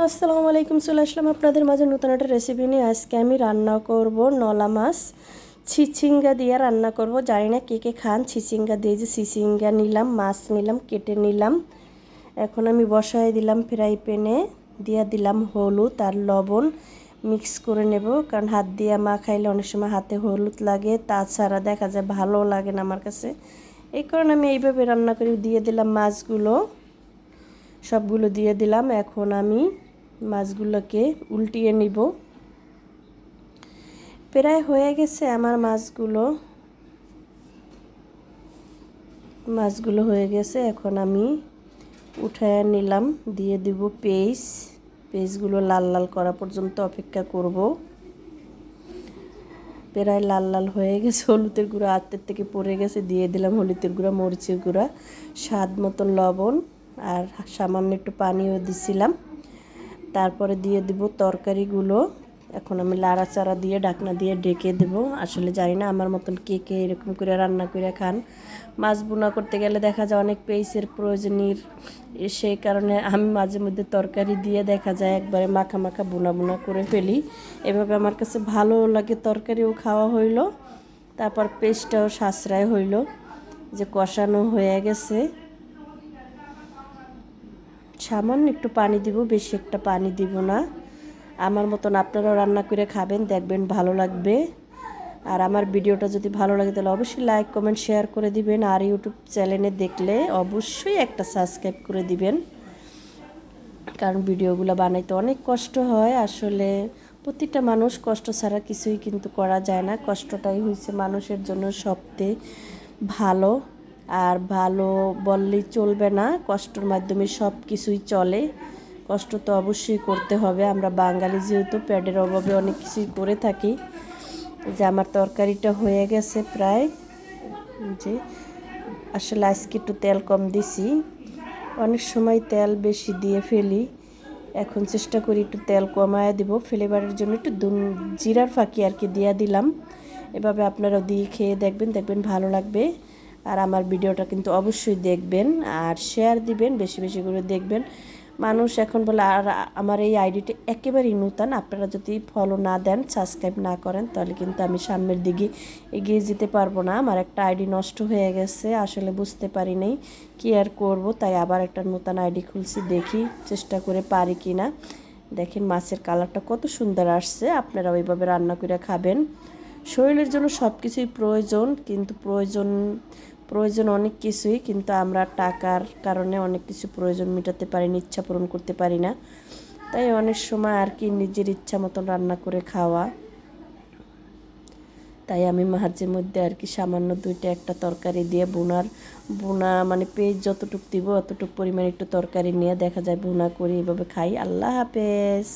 আসসালামু আলাইকুম, চলে আসলাম আপনাদের মাঝে নতুন একটা রেসিপি নিয়ে। আজকে আমি রান্না করব নলা মাছ। ছিচিঙ্গা দিয়ে রান্না করব। জানি না কে কে খান। ছিচিঙ্গা দিয়ে যে ছিচিঙ্গা নিলাম, মাছ নিলাম, কেটে নিলাম। এখন আমি বসায় দিলাম ফ্রাই প্যানে। দিয়ে দিলাম হলুদ আর লবণ। মিক্স করে নেব। কারণ হাত দিয়ে মা খাইলে অনেক সময় হাতে হলুদ লাগে। তাছাড়া দেখা যায় ভালো লাগে না আমার কাছে। এই কারণে আমি এইভাবে রান্না করি দিয়ে দিলাম মাছগুলো। সবগুলো দিয়ে দিলাম। এখন আমি মাছগুলোকে উল্টিয়ে নিব। প্রায় হয়ে গেছে আমার মাছগুলো। মাছগুলো হয়ে গেছে, এখন আমি উঠায় নিলাম, দিয়ে দিব পেঁয়াজ। পেঁয়াজগুলো লাল লাল করা পর্যন্ত অপেক্ষা করব। প্রায় লাল লাল হয়ে গেছে, হলুদের গুঁড়া আত্মের থেকে পড়ে গেছে, দিয়ে দিলাম হলুদের গুঁড়া, মরিচের গুঁড়া, স্বাদ মতন লবণ, আর সামান্য একটু পানিও দিছিলাম। তারপরে দিয়ে দেব তরকারিগুলো। এখন আমি লাড়া লাড়াচাড়া দিয়ে, ডাকনা দিয়ে ডেকে দেব। আসলে জানি না আমার মতন কে কে এরকম করে রান্না করে খান। মাছ বোনা করতে গেলে দেখা যায় অনেক পেঁয়াজের প্রয়োজনীয় সেই কারণে আমি মাঝে মধ্যে তরকারি দিয়ে দেখা যায় একবারে মাখা মাখা বোনা বোনা করে ফেলি। এভাবে আমার কাছে ভালো লাগে তরকারিও খাওয়া হইল, তারপর পেস্টটাও সাশ্রয় হইল। যে কষানো হয়ে গেছে। সামান্য একটু পানি দিব, বেশি একটা পানি দিব না। আমার মতন আপনারাও রান্না করে খাবেন, দেখবেন ভালো লাগবে। আর আমার ভিডিওটা যদি ভালো লাগে তাহলে অবশ্যই লাইক কমেন্ট শেয়ার করে দিবেন। আর ইউটিউব চ্যানেলে দেখলে অবশ্যই একটা সাবস্ক্রাইব করে দিবেন। কারণ ভিডিওগুলো বানাইতে অনেক কষ্ট হয়। আসলে প্রতিটা মানুষ কষ্ট ছাড়া কিছুই কিন্তু করা যায় না। কষ্টটাই হয়েছে মানুষের জন্য সবচেয়ে ভালো। আর ভালো বললেই চলবে না, কষ্টর মাধ্যমে সব কিছুই চলে। কষ্ট তো অবশ্যই করতে হবে, আমরা বাঙালি যেহেতু প্যাডের অভাবে অনেক কিছুই করে থাকি। যে আমার তরকারিটা হয়ে গেছে প্রায়। যে, আসলে আজকে একটু তেল কম দিছি। অনেক সময় তেল বেশি দিয়ে ফেলি। এখন চেষ্টা করি একটু তেল কমায় দিব, ফ্লেভারের জন্য একটু জিরার ফাঁকি আর কি দিয়ে দিলাম। এভাবে আপনারাও দিয়ে খেয়ে দেখবেন দেখবেন ভালো লাগবে। আর আমার ভিডিওটা কিন্তু অবশ্যই দেখবেন আর শেয়ার দিবেন, বেশি বেশি করে দেখবেন। মানুষ এখন বলে, আর আমার এই আইডিটা একেবারেই নূতন, আপনারা যদি ফলো না দেন সাবস্ক্রাইব না করেন, তাহলে কিন্তু আমি সামনের দিকে এগিয়ে যেতে পারব না। আমার একটা আইডি নষ্ট হয়ে গেছে, আসলে বুঝতে পারি নাই কী আর করব, তাই আবার একটা নূতন আইডি খুলছি, দেখি চেষ্টা করে পারি কি না দেখেন মাছের কালারটা কত সুন্দর আসছে, আপনারা ওইভাবে রান্না করে খাবেন। শরীরের জন্য সব কিছুই প্রয়োজন, কিন্তু প্রয়োজন প্রয়োজন অনেক কিছুই, কিন্তু আমরা টাকার কারণে অনেক কিছু প্রয়োজন মেটাতে পারি না, ইচ্ছা পূরণ করতে পারি না। তাই অনেক সময় আর কি নিজের ইচ্ছা মতন রান্না করে খাওয়া। তাই আমি মাঝে মধ্যে আর কি সামান্য দুইটা একটা তরকারি দিয়ে বোনার বোনা মানে পেজ যতটুক দিব, অতটুক পরিমাণে একটু তরকারি নিয়ে দেখা যায় বোনা করে, এভাবে খাই। আল্লাহ হাফেজ।